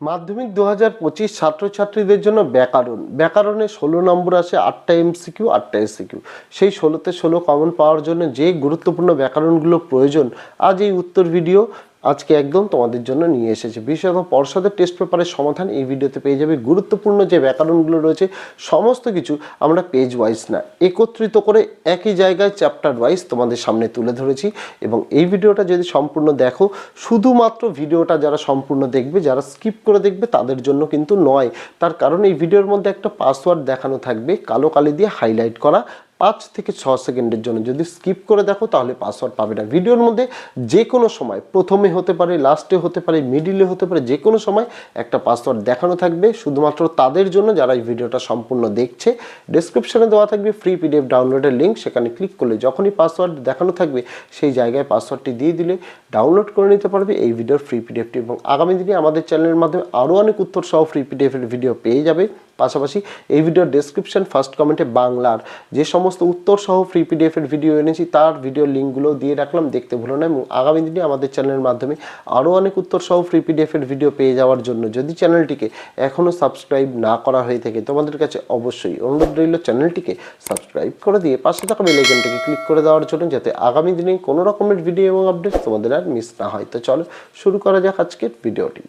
মাধ্যমিক দু হাজার পঁচিশ ছাত্রছাত্রীদের জন্য ব্যাকরণ। ব্যাকরণে ষোলো নম্বর আসে আটটা এমসিকিউ আটটা এসিকিউ সেই ষোলোতে ষোলো কমন পাওয়ার জন্য যে গুরুত্বপূর্ণ ব্যাকরণগুলো প্রয়োজন, আজ এই উত্তর ভিডিও আজকে একদম তোমাদের জন্য নিয়ে এসেছে। বিশেষত পর্ষদের টেস্ট পেপারের সমাধান এই ভিডিওতে পেয়ে যাবে। গুরুত্বপূর্ণ যে ব্যাকরণগুলো রয়েছে, সমস্ত কিছু আমরা পেজ ওয়াইজ না, একত্রিত করে একই জায়গায় চ্যাপ্টার ওয়াইজ তোমাদের সামনে তুলে ধরেছি এবং এই ভিডিওটা যদি সম্পূর্ণ দেখো, শুধুমাত্র ভিডিওটা যারা সম্পূর্ণ দেখবে, যারা স্কিপ করে দেখবে, তাদের জন্য কিন্তু নয়। তার কারণ এই ভিডিওর মধ্যে একটা পাসওয়ার্ড দেখানো থাকবে, কালো কালি দিয়ে হাইলাইট করা। পাঁচ থেকে ছ সেকেন্ডের জন্য যদি স্কিপ করে দেখো, তাহলে পাসওয়ার্ড পাবে না। ভিডিওর মধ্যে যে কোনো সময়, প্রথমে হতে পারে লাস্টে হতে পারে মিডিলে হতে পারে যে কোনো সময় একটা পাসওয়ার্ড দেখানো থাকবে। শুধুমাত্র তাদের জন্য যারা এই ভিডিওটা সম্পূর্ণ দেখছে ডেসক্রিপশনে দেওয়া থাকবে ফ্রি পিডিএফ ডাউনলোডের লিঙ্ক সেখানে ক্লিক করলে যখনই পাসওয়ার্ড দেখানো থাকবে, সেই জায়গায় পাসওয়ার্ডটি দিয়ে দিলে ডাউনলোড করে নিতে পারবে এই ভিডিওর ফ্রি পিডিএফটি এবং আগামী দিনে আমাদের চ্যানেলের মাধ্যমে আরও অনেক উত্তর সহ ফ্রি পিডিএফের ভিডিও পেয়ে যাবে। পাশাপাশি এই ভিডিওর ডেসক্রিপশন ফার্স্ট কমেন্টে বাংলার যে সমস্ত উত্তর সহ ফ্রি পিডিএফ এর ভিডিও এনেছি, তার ভিডিও লিঙ্কগুলো দিয়ে রাখলাম, দেখতে ভুলো না এবং আগামী দিনে আমাদের চ্যানেলের মাধ্যমে আরও অনেক উত্তর সহ ফ্রি পিডিএফ এর ভিডিও পেয়ে যাওয়ার জন্য। যদি চ্যানেলটিকে এখনও সাবস্ক্রাইব না করা হয়ে থাকে, তোমাদের কাছে অবশ্যই অনুরোধ রইল চ্যানেলটিকে সাবস্ক্রাইব করে দিয়ে পাশে থাকা বেল আইকনটিকে ক্লিক করে দেওয়ার জন্য, যাতে আগামী দিনে কোনো রকমের ভিডিও এবং আপডেট তোমাদের আর মিস না হয়। তো চলো, শুরু করা যাক আজকের ভিডিওটি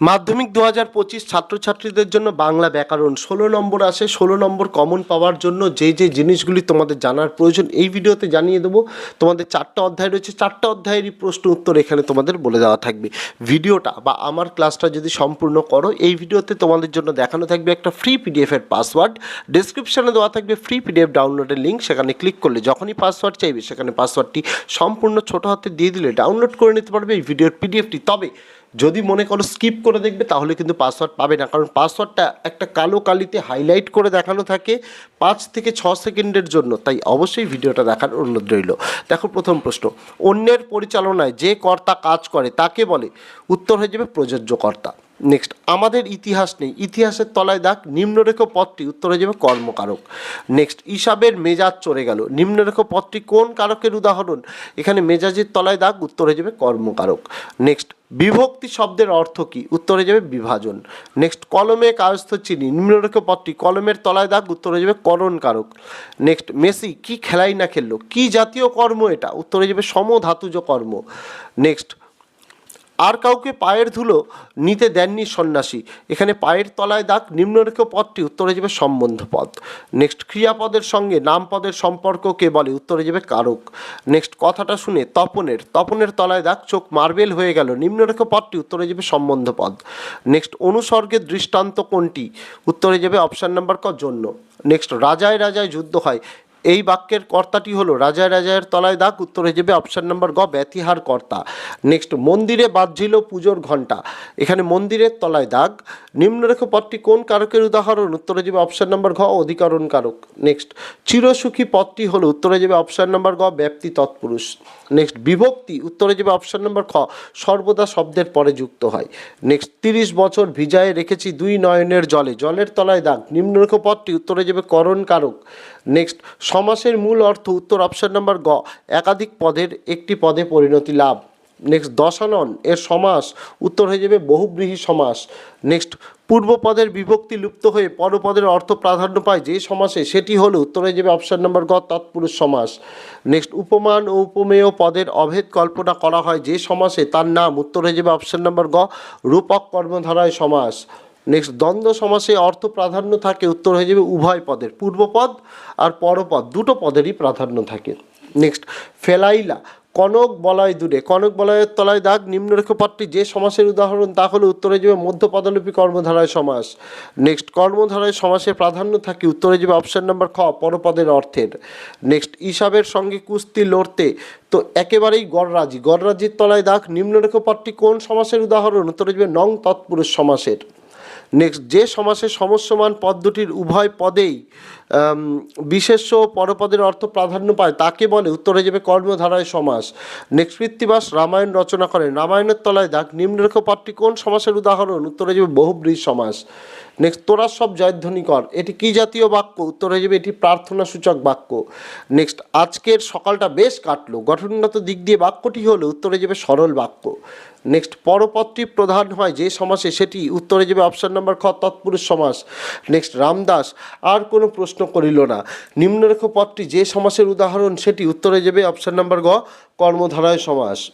মাধ্যমিক দু হাজার পঁচিশ ছাত্রছাত্রীদের জন্য বাংলা ব্যাকরণ ষোলো নম্বর আসে, ষোলো নম্বর কমন পাওয়ার জন্য যে যে জিনিসগুলি তোমাদের জানার প্রয়োজন এই ভিডিওতে জানিয়ে দেবো। তোমাদের চারটা অধ্যায় রয়েছে, চারটা অধ্যায়েরই প্রশ্ন উত্তর এখানে তোমাদের বলে দেওয়া থাকবে। ভিডিওটা বা আমার ক্লাসটা যদি সম্পূর্ণ করো, এই ভিডিওতে তোমাদের জন্য দেখানো থাকবে একটা ফ্রি পিডিএফের পাসওয়ার্ড ডেসক্রিপশনে দেওয়া থাকবে ফ্রি পিডিএফ ডাউনলোডের লিঙ্ক সেখানে ক্লিক করলে যখনই পাসওয়ার্ড চাইবে, সেখানে পাসওয়ার্ডটি সম্পূর্ণ ছোটো হাতে দিয়ে দিলে ডাউনলোড করে নিতে পারবে এই ভিডিওর পিডিএফটি তবে যদি মনে করো স্কিপ করে দেখবে, তাহলে কিন্তু পাসওয়ার্ড পাবে না। কারণ পাসওয়ার্ডটা একটা কালো কালিতে হাইলাইট করে দেখানো থাকে পাঁচ থেকে ছ সেকেন্ডের জন্য। তাই অবশ্যই ভিডিওটা দেখার অনুরোধ রইল। দেখো প্রথম প্রশ্ন, অন্যের পরিচালনায় যে কর্তা কাজ করে, তাকে বলে, উত্তর হয়ে যাবে প্রযোজ্য কর্তা। নেক্সট আমাদের ইতিহাস নেই। ইতিহাসের তলায় দাগ নিম্নরেখ পথটি, উত্তর যাবে কর্মকারক। নেক্সট ইসাবের মেজাজ চড়ে গেল। নিম্নরেখ পথটি কোন কারকের উদাহরণ? এখানে মেজাজের তলায় দাগ উত্তর হয়ে যাবে কর্মকারক। নেক্সট বিভক্তি শব্দের অর্থ কী? উত্তর যাবে বিভাজন। নেক্সট কলমে কায়স্থ চিনি। নিম্নরেখ পথটি কলমের তলায় দাগ উত্তর হয়ে যাবে করণ কারক নেক্সট মেসি কি খেলাই না খেললো? কি জাতীয় কর্ম এটা? উত্তর হয়ে যাবে সমধাতুজ কর্ম। নেক্সট আর কাউকে পায়ের ধুলো নিতে দেননি সন্ন্যাসী। এখানে পায়ের তলায় দাগ নিম্নরেখ পদটি উত্তরে যাবে সম্বন্ধ পদ নেক্সট ক্রিয়াপদের সঙ্গে নামপদের সম্পর্ককে বলে? উত্তরে যাবে কারক। নেক্সট কথাটা শুনে তপনের তপনের তলায় দাগ, চোখ মার্বেল হয়ে গেল নিম্নরেখ পদটি উত্তরে যাবে সম্বন্ধ পদ নেক্সট অনুসর্গের দৃষ্টান্ত কোনটি? উত্তরে যাবে অপশান নাম্বার ক, জন্য। নেক্সট রাজায় রাজায় যুদ্ধ হয়। এই বাক্যের কর্তাটি হলো রাজা রাজায়ের তলায় দাগ, উত্তরে যাবে অপশান নাম্বার গ, ব্যতিহার কর্তা। নেক্সট মন্দিরে বাজছিল পুজোর ঘণ্টা। এখানে মন্দিরের তলায় দাগ। নিম্নরেখ পদটি কোন কারকের উদাহরণ? উত্তরে যাবে অপশান নাম্বার ঘ, অধিকরণ কারক। নেক্সট চিরসুখী পদটি হলো, উত্তরে যাবে অপশান নাম্বার গ, ব্যক্তি তৎপুরুষ। নেক্সট বিভক্তি, উত্তরে যাবে অপশান নাম্বার খ, সর্বদা শব্দের পরে যুক্ত হয়। নেক্সট তিরিশ বছর ভিজায় রেখেছি দুই নয়নের জলে। জলের তলায় দাগ, নিম্নরেখ পদটি উত্তরে যাবে করণ কারক। নেক্সট সমাসের মূল অর্থ উত্তর অপশন নাম্বার গ, একাধিক পদের একটি পদে পরিণতি লাভ। নেক্সট দশানন, এর সমাস, উত্তর হয়ে যাবে বহুব্রীহী সমাস। নেক্সট পূর্বপদের বিভক্তি লুপ্ত হয়ে পরপদের অর্থ প্রাধান্য পায় যে সমাসে, সেটি হলো উত্তর হয়ে যাবে অপশন নাম্বার গ, তৎপুরুষ সমাস। নেক্সট উপমান ও উপমেয় পদের অভেদ কল্পনা করা হয় যে সমাসে তার নাম উত্তর হয়ে যাবে অপশন নাম্বার গ, রূপক কর্মধারায় সমাস। নেক্সট দ্বন্দ্ব সমাসে অর্থ প্রাধান্য থাকে, উত্তর হয়ে যাবে উভয় পদের পূর্বপদ আর পরপদ দুটো পদেরই প্রাধান্য থাকে। নেক্সট ফেলাইলা, কনক বলয় দূরে, কনক বলয়ের তলায় দাগ নিম্নরেখ পদটি যে সমাসের উদাহরণ, তা হলো উত্তরে যাবে মধ্যপদলিপি কর্মধারায় সমাস। নেক্সট কর্মধারায় সমাসের প্রাধান্য থাকে, উত্তরে যাবে অপশান নাম্বার খ পরপদের অর্থের। নেক্সট ইসাবের সঙ্গে কুস্তি লড়তে, তো একেবারেই গড়রাজি, গড়রাজির তলায় দাগ নিম্নরেখ পদটি কোন সমাসের উদাহরণ, উত্তরে যাবে নং তৎপুরুষ সমাসের। নেক্সট যে সমাসের সমস্যমান পদ দুটির উভয় পদেই বিশেষ বিশেষ্য পরপদের অর্থ প্রাধান্য পায়, তাকে বলে উত্তরে যাবে কর্মধারায় সমাস। নেক্সট কৃত্তিবাস রামায়ণ রচনা করেন। রামায়ণের তলায় দাগ, নিম্নরেখ পদটি কোন সমাসের উদাহরণ? উত্তরে যাবে বহুব্রীজ সমাস। নেক্সট তোরা সব জয়ধ্বনি কর। এটি কি জাতীয় বাক্য? উত্তর হয়ে যাবে, এটি প্রার্থনা সূচক বাক্য। নেক্সট আজকের সকালটা বেশ কাটলো। গঠনগত দিক দিয়ে বাক্যটি হলো, উত্তরে যাবে সরল বাক্য। নেক্সট পরপদটি প্রধান হয় যে সমাসে, সেটি উত্তরে যাবে অপশন নাম্বার খ, তৎপুরুষ সমাস। নেক্সট রামদাস, আর কোনো প্রশ্ন করিল না। নিম্নরেখ পদটি যে সমাসের উদাহরণ, সেটি উত্তরে যাবে অপশান নাম্বার গ, কর্মধারায় সমাস।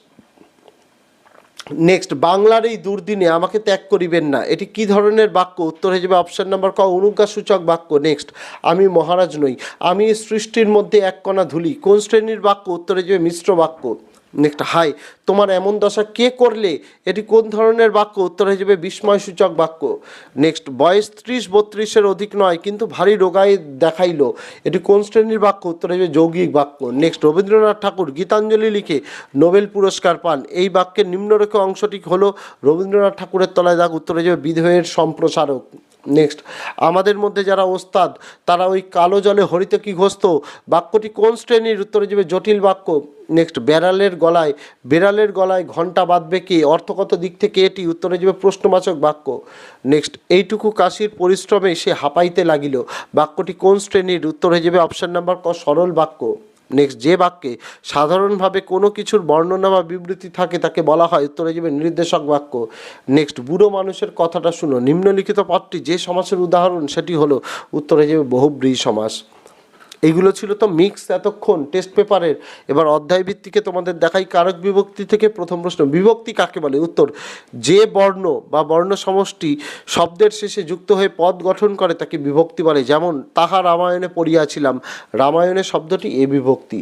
নেক্সট বাংলার এই দুর্দিনে আমাকে ত্যাগ করিবেন না। এটি কি ধরনের বাক্য? উত্তর হয়ে যাবে অপশন নাম্বার ক অনুজ্ঞাসূচক বাক্য। নেক্সট আমি মহারাজ নই, আমি সৃষ্টির মধ্যে এক কণা ধুলি। কোন শ্রেণির বাক্য? উত্তর হয়ে যাবে মিশ্র বাক্য। নেক্সট হাই, তোমার এমন দশা কে করলে? এটি কোন ধরনের বাক্য? উত্তর যাবে বিস্ময়সূচক বাক্য। নেক্সট, বয়স ত্রিশ বত্রিশের অধিক নয়, কিন্তু ভারী রোগায় দেখাইলো। এটি কোন শ্রেণির বাক্য? উত্তর যাবে যৌগিক বাক্য। নেক্সট, রবীন্দ্রনাথ ঠাকুর গীতাঞ্জলি লিখে নোবেল পুরস্কার পান। এই বাক্যের নিম্নরেখ অংশটি হলো রবীন্দ্রনাথ ঠাকুরের তলায় দাগ, উত্তর হয়ে যাবে বিধেয়ের সম্প্রসারক। নেক্সট আমাদের মধ্যে যারা ওস্তাদ, তারা ওই কালো জলে হরিত কি ঘোস্ত বাক্যটি কোন শ্রেণির? উত্তরে যাবে জটিল বাক্য। নেক্সট বেড়ালের গলায় বেড়ালের গলায় ঘণ্টা বাঁধবে কে? অর্থগত দিক থেকে এটি। উত্তরে যাবে প্রশ্নবাচক বাক্য। নেক্সট এইটুকু কাশির পরিশ্রমে সে হাঁপাইতে লাগিল। বাক্যটি কোন শ্রেণির? উত্তর হয়ে যাবে অপশান নাম্বার ক, সরল বাক্য। নেক্সট যে বাক্যে সাধারণভাবে কোনো কিছুর বর্ণনা বা বিবৃতি থাকে তাকে বলা হয় উত্তরে যাবে নির্দেশক বাক্য। নেক্সট বুড়ো মানুষের কথাটা শুনো। নিম্নলিখিত পদটি যে সমাসের উদাহরণ সেটি হলো উত্তরে যাবে বহুব্রী সমাস। এইগুলো ছিল তো মিক্স এতক্ষণ টেস্ট পেপারের এবার অধ্যায় ভিত্তিকে তোমাদের দেখাই, কারক বিভক্তি থেকে প্রথম প্রশ্ন, বিভক্তি কাকে বলে? উত্তর, যে বর্ণ বা বর্ণ সমষ্টি শব্দের শেষে যুক্ত হয়ে পদ গঠন করে তাকে বিভক্তি বলে। যেমন, তাহা রামায়ণে পড়িয়াছিলাম, রামায়ণের শব্দটি এ বিভক্তি।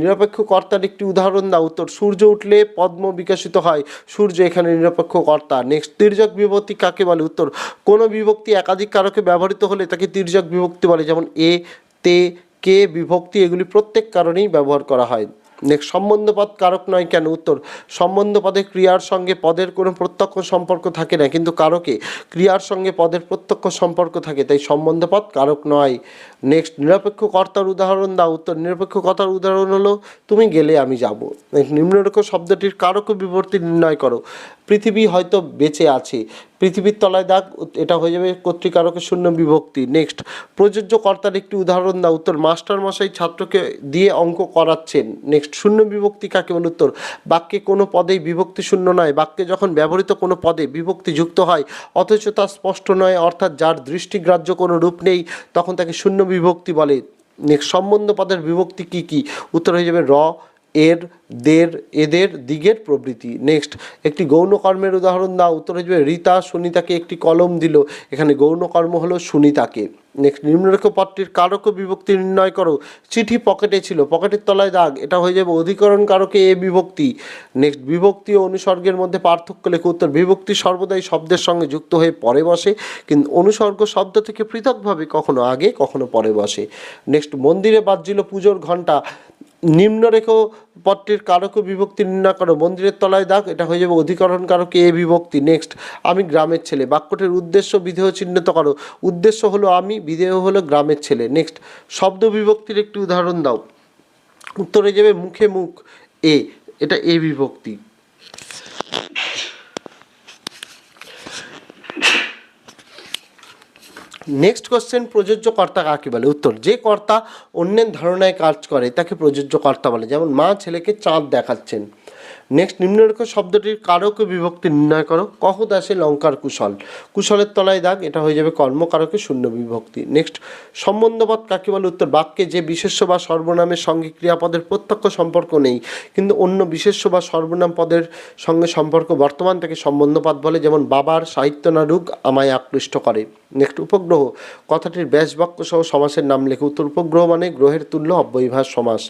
নিরপেক্ষ কর্তার একটি উদাহরণ দাও, উত্তর, সূর্য উঠলে পদ্ম বিকশিত হয়, সূর্য এখানে নিরপেক্ষ কর্তা। নেক্সট তির্যক বিভক্তি কাকে বলে? উত্তর, কোনো বিভক্তি একাধিক কারকে ব্যবহৃত হলে তাকে তির্যক বিভক্তি বলে, যেমন, এ তে কে বিভক্তি এগুলি প্রত্যেক কারণেই ব্যবহার করা হয়। নেক্সট সম্বন্ধপদ কারক নয় কেন? উত্তর, সম্বন্ধপদে ক্রিয়ার সঙ্গে পদের কোনো প্রত্যক্ষ সম্পর্ক থাকে না, কিন্তু কারকে? ক্রিয়ার সঙ্গে পদের প্রত্যক্ষ সম্পর্ক থাকে, তাই সম্বন্ধপদ কারক নয়। নেক্সট নিরপেক্ষ কর্তার উদাহরণ দাও। উত্তর, নিরপেক্ষ কর্তার উদাহরণ হলো, তুমি গেলে আমি যাব। নিম্নরেখ শব্দটির কারক বিবর্তি নির্ণয় করো। পৃথিবী হয়তো বেঁচে আছে, পৃথিবীর তলায় দাগ, এটা হয়ে যাবে কর্তৃকারকের শূন্য বিভক্তি। নেক্সট প্রযোজ্য কর্তার একটি উদাহরণ দাও। উত্তর মাস্টার মশাই ছাত্রকে দিয়ে অঙ্ক করাচ্ছেন। নেক্সট শূন্য বিভক্তি কাকে বলে? উত্তর, বাক্যে কোনো পদেই বিভক্তি শূন্য নয়। বাক্যে যখন ব্যবহৃত কোনো পদে বিভক্তি যুক্ত হয়, অথচ তা স্পষ্ট নয়, অর্থাৎ যার দৃষ্টিগ্রাহ্য কোনো রূপ নেই, তখন তাকে শূন্য বিভক্তি বলে। সম্বন্ধ পদের বিভক্তি কি কি? উত্তর হয়ে যাবে র এর, দের, এদের দিগের প্রভৃতি নেক্সট একটি গৌণ কর্মের উদাহরণ দাও। উত্তর যাবে, রীতা সুনিতাকে একটি কলম দিল। এখানে গৌণ কর্ম হলো সুনিতাকে। নেক্সট নিম্নরেখ পদটির কারক বিভক্তি নির্ণয় করো। চিঠি পকেটে ছিল, পকেটের তলায় দাগ। এটা হয়ে যাবে অধিকরণ কারকে এ বিভক্তি। নেক্সট বিভক্তি ও অনুসর্গের মধ্যে পার্থক্য লেখো। উত্তর, বিভক্তি সর্বদাই শব্দের সঙ্গে যুক্ত হয়ে পরে বসে, কিন্তু অনুসর্গ শব্দ থেকে পৃথকভাবে কখনো আগে, কখনো পরে বসে। নেক্সট মন্দিরে বাজছিল পুজোর ঘণ্টা নিম্নরেখ পত্রের কারক বিভক্তি নির্ণয় করো। মন্দিরের তলায় দাগ, এটা হয়ে যাবে অধিকরণ কারক এ বিভক্তি। নেক্সট আমি গ্রামের ছেলে। বাক্যটির উদ্দেশ্য বিধেয় চিহ্নিত করো। উদ্দেশ্য হলো আমি, বিধেয় হলো গ্রামের ছেলে। নেক্সট শব্দ বিভক্তির একটি উদাহরণ দাও। উত্তরে যাবে মুখে মুখ, এ। এটা এ বিভক্তি। নেক্সট কোশ্চেন প্রযোজ্য কর্তা কাকে বলে? উত্তর, যে কর্তা অন্যের ধারণায় কাজ করে, তাকে প্রযোজ্য কর্তা বলে। যেমন মা ছেলেকে চাঁদ দেখাচ্ছেন। নেক্সট নিম্নরেখ শব্দটির কারক বিভক্তি নির্ণয় করো। কহ দাসে লঙ্কার কুশল। কুশলের তলায় দাগ, এটা হয়ে যাবে কর্মকারকে শূন্য বিভক্তি। নেক্সট সম্বন্ধপদ কাকে বলে? উত্তর, বাক্যে যে বিশেষ্য বা সর্বনামের সঙ্গে ক্রিয়াপদের প্রত্যক্ষ সম্পর্ক নেই, কিন্তু অন্য বিশেষ্য বা সর্বনাম পদের সঙ্গে সম্পর্ক বর্তমান থেকে সম্বন্ধপদ বলে, যেমন বাবার সাহিত্য নাড়ুক আমায় আকৃষ্ট করে। নেক্সট উপগ্রহ। কথাটির ব্যাস বাক্য সহ সমাসের নাম লেখে উত্তর, উপগ্রহ মানে গ্রহের তুল্য অব্যয়ভাস সমাস।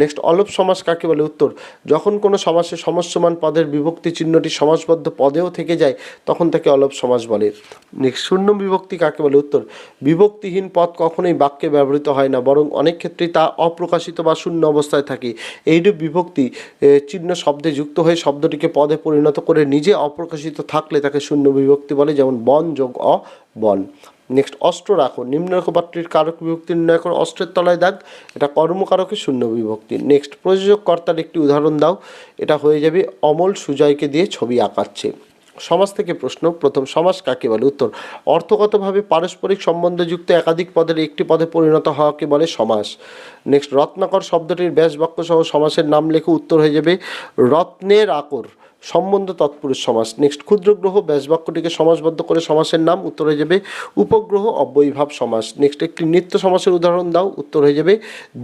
নেক্সট অলপ সমাস কাকে বলে? উত্তর, যখন কোনো সমাসে সমস্যমান পদের বিভক্তি চিহ্নটি সমাজবদ্ধ পদেও থেকে যায়, তখন তাকে অলপ সমাজ বলে। নেক্সট শূন্য বিভক্তি কাকে বলে? উত্তর, বিভক্তিহীন পদ কখনোই বাক্যে ব্যবহৃত হয় না, বরং অনেক ক্ষেত্রেই তা অপ্রকাশিত বা শূন্য অবস্থায় থাকে। এইরূপ বিভক্তি চিহ্ন শব্দে যুক্ত হয়ে শব্দটিকে পদে পরিণত করে নিজে অপ্রকাশিত থাকলে তাকে শূন্য বিভক্তি বলে, যেমন বন যোগ অ, বন। নেক্সট অস্ত্র রাখো। নিম্নরেখ পাত্রীর কারক বিভক্তি, নির্ণয় করো অস্ত্রের তলায় দাগ, এটা কর্মকারকের শূন্য বিভক্তি। নেক্সট প্রযোজক কর্তার একটি উদাহরণ দাও। এটা হয়ে যাবে অমল সুজয়কে দিয়ে ছবি আঁকাচ্ছে। সমাজ থেকে প্রশ্ন, প্রথম, সমাজ কাকে বলে? উত্তর, অর্থগতভাবে পারস্পরিক সম্বন্ধযুক্ত একাধিক পদের একটি পদে পরিণত হওয়াকে বলে সমাস। নেক্সট, রত্নাকর শব্দটির ব্যাস বাক্য সহ সমাসের নাম লেখে উত্তর হয়ে যাবে রত্নের আকর। সম্বন্ধ তৎপুরুষ সমাস। নেক্সট ক্ষুদ্র গ্রহ, ব্যাসবাক্যটিকে সমাজবদ্ধ করে সমাসের নাম উত্তর হয়ে যাবে উপগ্রহ, অব্যয়ভাব সমাস। নেক্সট একটি নিত্য সমাসের উদাহরণ দাও, উত্তর হয়ে যাবে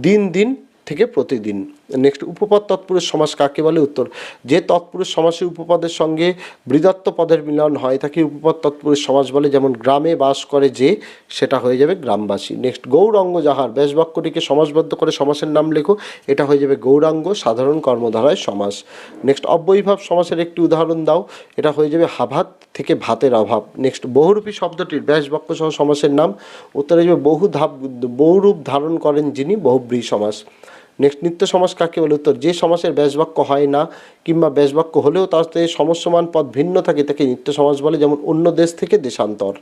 দিন দিন থেকে প্রতিদিন। নেক্সট উপপদ তৎপুরুষ সমাস কাকে বলে? উত্তর, যে তৎপুরুষ সমাসের উপপদের সঙ্গে বৃদত্ত পদের মিলন হয়, তাকে উপপদ তৎপুরুষ সমাস বলে। যেমন, গ্রামে বাস করে যে, সেটা হয়ে যাবে গ্রামবাসী। নেক্সট গৌরাঙ্গ যাহার ব্যাস বাক্যটিকে সমাসবদ্ধ করে সমাসের নাম লেখো, এটা হয়ে যাবে গৌরাঙ্গ সাধারণ কর্মধারায় সমাস। নেক্সট অব্যয়ীভাব সমাসের একটি উদাহরণ দাও, এটা হয়ে যাবে হাভাত থেকে ভাতের অভাব। নেক্সট বহুরূপী শব্দটির ব্যাস বাক্য সহ সমাসের নাম, উত্তর যাবে বহু ধাপ বহুরূপ ধারণ করেন যিনি বহুব্রী সমাস। নেক্সট নিত্য সমাস কাকে বলে উত্তর যে সমাসের ব্যাসবাক্য হয় না কিংবা ব্যাসবাক্য হলেও তাতে সমস্যমান পদ ভিন্ন থাকে তাকে নিত্য সমাস বলে যেমন অন্য দেশ থেকে দেশান্তর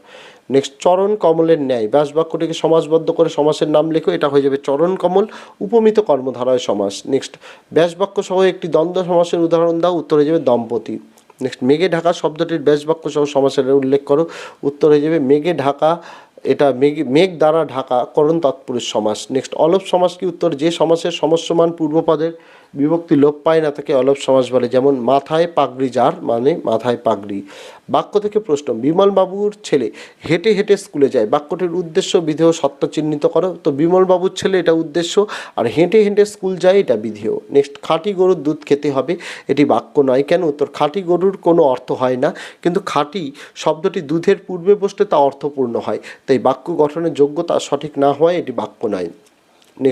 নেক্সট চরণ কমলের ন্যায় ব্যাসবাক্যটিকে সমাসবদ্ধ করে সমাসের নাম লেখো এটা হয়ে যাবে চরণ কমল উপমিত কর্মধারায় সমাস নেক্সট ব্যাসবাক্য সহ একটি দ্বন্দ্ব সমাসের উদাহরণ দাও উত্তর হয়ে যাবে দম্পতি নেক্সট মেঘে ঢাকা শব্দটির ব্যাসবাক্য সহ সমাসের উল্লেখ করো উত্তর হয়ে যাবে মেঘে ঢাকা এটা মেঘ মেঘ দ্বারা ঢাকা করণ তৎপুরুষ সমাস। নেক্সট অলপ সমাস কি উত্তর? যে সমাসের সমস্যমান পূর্বপদের বিভক্তি লোপ পায় না তাকে অলপ সমাস বলে, যেমন মাথায় পাগড়ি যার মানে মাথায় পাগড়ি। বাক্য থেকে প্রশ্ন, বিমল বাবুর ছেলে হেঁটে হেঁটে স্কুলে যায়, বাক্যটির উদ্দেশ্য বিধেয় সত্য চিহ্নিত করো। তো বিমল বাবুর ছেলে এটা উদ্দেশ্য, আর হেঁটে হেঁটে স্কুল যায় এটা বিধেয়। নেক্সট, খাঁটি গরুর দুধ খেতে হবে, এটি বাক্য নয় কেন? উত্তর, খাঁটি গরুর কোনো অর্থ হয় না, কিন্তু খাঁটি শব্দটি দুধের পূর্বে বসলে তা অর্থপূর্ণ হয়, তাই বাক্য গঠনের যোগ্যতা সঠিক না হওয়ায় এটি বাক্য নয়।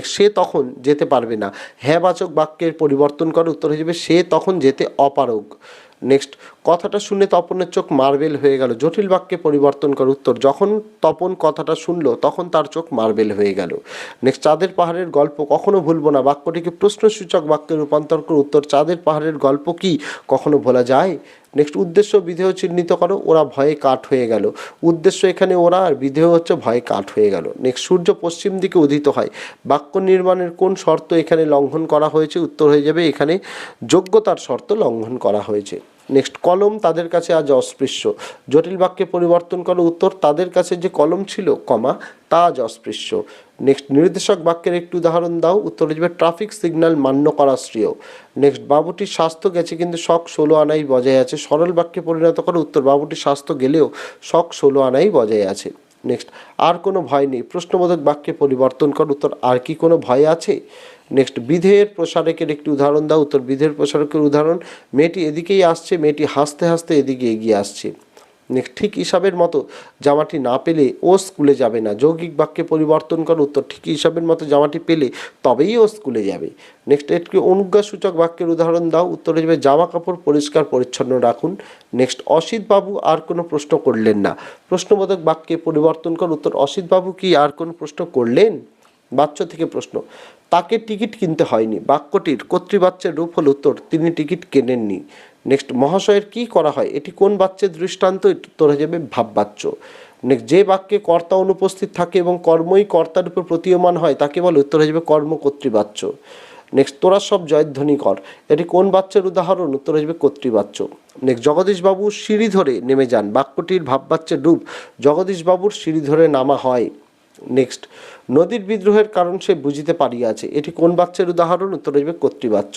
সে তখন যেতে পারবে না। হ্যাঁ বাচক বাক্যের পরিবর্তন করে উত্তর হয়ে যাবে সে তখন যেতে অপারগ। নেক্সট কথাটা শুনে তপনের চোখ মার্বেল হয়ে গেল। জটিল বাক্যে পরিবর্তন করে উত্তর, যখন তপন কথাটা শুনলো, তখন তার চোখ মার্বেল হয়ে গেল। নেক্সট চাঁদের পাহাড়ের গল্প কখনো ভুলবো না। বাক্যটিকে প্রশ্নসূচক বাক্যে রূপান্তর করে উত্তর, চাঁদের পাহাড়ের গল্প কি কখনো ভোলা যায়? নেক্সট উদ্দেশ্য বিধেয় চিহ্নিত করো, ওরা ভয়ে কাঠ হয়ে গেল। উদ্দেশ্য এখানে ওরা আর বিধেয় হচ্ছে ভয়ে কাঠ হয়ে গেল। নেক্সট সূর্য পশ্চিম দিকে উদিত হয়। বাক্য নির্মাণের কোন শর্ত এখানে লঙ্ঘন করা হয়েছে? উত্তর হয়ে যাবে, এখানে যোগ্যতার শর্ত লঙ্ঘন করা হয়েছে। নেক্সট কলম তাদের কাছে আজ অস্পৃশ্য। জটিল বাক্যে পরিবর্তন করো, উত্তর তাদের কাছে যে কলম ছিল, কমা, তা আজ অস্পৃশ্য। নেক্সট নির্দেশক বাক্যের একটি উদাহরণ দাও। উত্তর হয়ে ট্রাফিক সিগন্যাল মান্য করা শ্রেয়। নেক্সট বাবুটির স্বাস্থ্য গেছে কিন্তু শখ ষোলো আনাই বজায় আছে। সরল বাক্যে পরিণত করো, উত্তর, বাবুটির স্বাস্থ্য গেলেও শখ ষোলো আনাই বজায় আছে। নেক্সট আর কোনো ভয় নেই। প্রশ্নবোধক বাক্যে পরিবর্তন কর, উত্তর, আর কি কোনো ভয় আছে? নেক্সট বিধেয়ের প্রসারকের একটি উদাহরণ দাও। উত্তর বিধের প্রসারকের উদাহরণ, মেয়েটি এদিকেই আসছে, মেয়েটি হাসতে হাসতে এদিকে এগিয়ে আসছে। ঠিক হিসাবের মতো জামাটি না পেলে ও স্কুলে যাবে না। যৌগিক বাক্যে পরিবর্তন কর, উত্তর ঠিক হিসাবের মতো জামাটি পেলে তবেই ও স্কুলে যাবে। নেক্সট একটি অনুজ্ঞাসূচক বাক্যের উদাহরণ দাও। উত্তর যাবে, জামা কাপড় পরিষ্কার, পরিচ্ছন্ন রাখুন। নেক্সট অসিত বাবু, আর কোনো প্রশ্ন করলেন না। প্রশ্নবোধক বাক্যে পরিবর্তন কর, উত্তর, অসিত বাবু কি, আর কোনো প্রশ্ন করলেন? বাচ্চা থেকে প্রশ্ন, তাকে টিকিট কিনতে হয়নি। বাক্যটির কর্তৃবাচ্যের রূপ হল উত্তর, তিনি টিকিট কেনেননি। নেক্সট, মহাশয়ের কি করা হয়? এটি কোন বাচ্চের দৃষ্টান্ত? উত্তর হয়ে যাবে ভাববাচ্য। নেক্সট, যে বাক্যে কর্তা অনুপস্থিত থাকে এবং কর্মই কর্তার উপর প্রতীয়মান হয়, তাকে বলে উত্তর হয়ে যাবে কর্ম কর্তৃবাচ্য। নেক্সট, তোরা সব জয়ধ্বনি কর। এটি কোন বাচ্চার উদাহরণ? উত্তর যাবে কর্তৃবাচ্য। নেক্সট, জগদীশবাবু সিঁড়ি ধরে নেমে যান। বাক্যটির ভাববাচ্যের রূপ, জগদীশবাবুর সিঁড়ি ধরে নামা হয়। নেক্সট নদীর বিদ্রোহের কারণ সে বুঝিতে পারিয়াছে। এটি কোন বাক্যের উদাহরণ? উত্তর যাবে কর্তৃবাচ্য।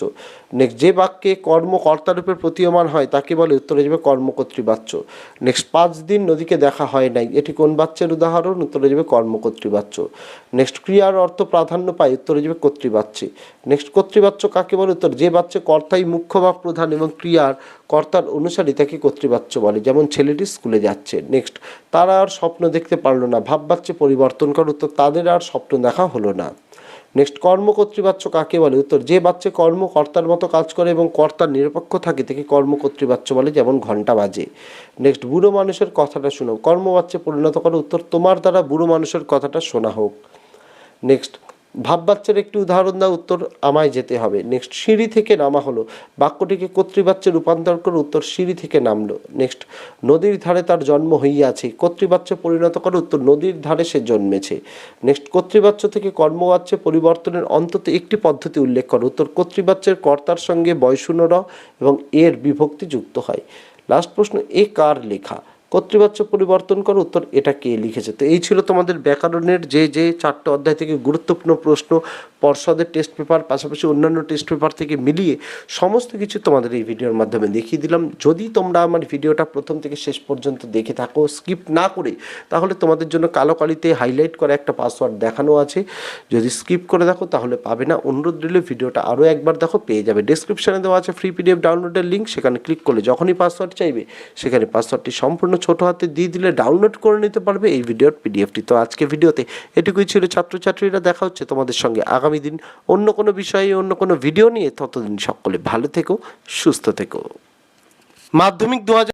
নেক্সট যে বাক্যে কর্ম কর্তারূপে প্রতীয়মান হয়, তাকে বলে উত্তরে যাবে কর্মকর্তৃবাচ্য। নেক্সট পাঁচ দিন নদীকে দেখা হয় নাই। এটি কোন বাচ্যের উদাহরণ? উত্তরে যাবে কর্মকর্তৃবাচ্য। নেক্সট ক্রিয়ার অর্থ প্রাধান্য পায়, উত্তর যাবে কর্তৃবাচ্যে। নেক্সট কর্তৃবাচ্য কাকে বলে? উত্তর, যে বাচ্চে কর্তাই মুখ্য বা প্রধান এবং ক্রিয়ার কর্তার অনুসারী, তাকে কর্তৃবাচ্য বলে। যেমন ছেলেটি স্কুলে যাচ্ছে। নেক্সট তারা আর স্বপ্ন দেখতে পারল না। ভাববাচ্যে পরিবর্তন কর। উত্তর, তাদের আর স্বপ্ন দেখা হলো না। নেক্সট কর্মকর্তৃবাচ্য কাকে বলে? উত্তর, যে বাচ্চা কর্মকর্তার মতো কাজ করে এবং কর্তার নিরপেক্ষ থাকে, তাকে কর্মকর্তৃবাচ্য বলে, যেমন ঘণ্টা বাজে। নেক্সট, বুড়ো মানুষের কথাটা শোনো। কর্মবাচ্যে পরিণত করো। উত্তর, তোমার দ্বারা বুড়ো মানুষের কথাটা শোনা হোক। নেক্সট ভাববাচ্চার একটি উদাহরণ দাও, উত্তর আমায় যেতে হবে। নেক্সট সিঁড়ি থেকে নামা হলো। বাক্যটিকে কর্তৃবাচ্যে রূপান্তর করে, উত্তর সিঁড়ি থেকে নামলো। নেক্সট নদীর ধারে তার জন্ম হইয়াছে। কর্তৃবাচ্যে পরিণত করে, উত্তর নদীর ধারে সে জন্মেছে। নেক্সট কর্তৃবাচ্য থেকে কর্মবাচ্যে পরিবর্তনের অন্তত একটি পদ্ধতি উল্লেখ করো। উত্তর, কর্তৃবাচ্যের কর্তার সঙ্গে বয়শূন্যরা এবং এর বিভক্তি যুক্ত হয়। লাস্ট প্রশ্ন, এ কার লেখা? কর্তৃবাচ্য পরিবর্তন করো, উত্তর এটা কে লিখেছে? তো এই ছিল তোমাদের ব্যাকরণের যে যে চারটে অধ্যায় থেকে গুরুত্বপূর্ণ প্রশ্ন, পর্ষদের টেস্ট পেপার পাশাপাশি অন্যান্য টেস্ট পেপার থেকে মিলিয়ে সমস্ত কিছু তোমাদের এই ভিডিওর মাধ্যমে দেখিয়ে দিলাম। যদি তোমরা আমার ভিডিওটা প্রথম থেকে শেষ পর্যন্ত দেখে থাকো স্কিপ না করে, তাহলে তোমাদের জন্য কালো কালিতে হাইলাইট করা একটা পাসওয়ার্ড দেখানো আছে। যদি স্কিপ করে দেখো, তাহলে পাবে না। অনুরোধ দিলে ভিডিওটা আরও একবার দেখো, পেয়ে যাবে। ডিসক্রিপশানে দেওয়া আছে ফ্রি পিডিএফ ডাউনলোডের লিঙ্ক সেখানে ক্লিক করলে যখনই পাসওয়ার্ড চাইবে, সেখানে পাসওয়ার্ডটি সম্পূর্ণ ছোট হাতে দিয়ে দিলে ডাউনলোড করে নিতে পারবে। এই ভিডিওর পিডিএফটি তো আজকে ভিডিওতে এটুকুই ছিল ছাত্রছাত্রীরা। দেখা হচ্ছে তোমাদের সঙ্গে আগামী দিন অন্য কোনো বিষয়ে, অন্য কোনো ভিডিও নিয়ে। ততদিন সকলে ভালো থেকো, সুস্থ থেকো। মাধ্যমিক দু হাজার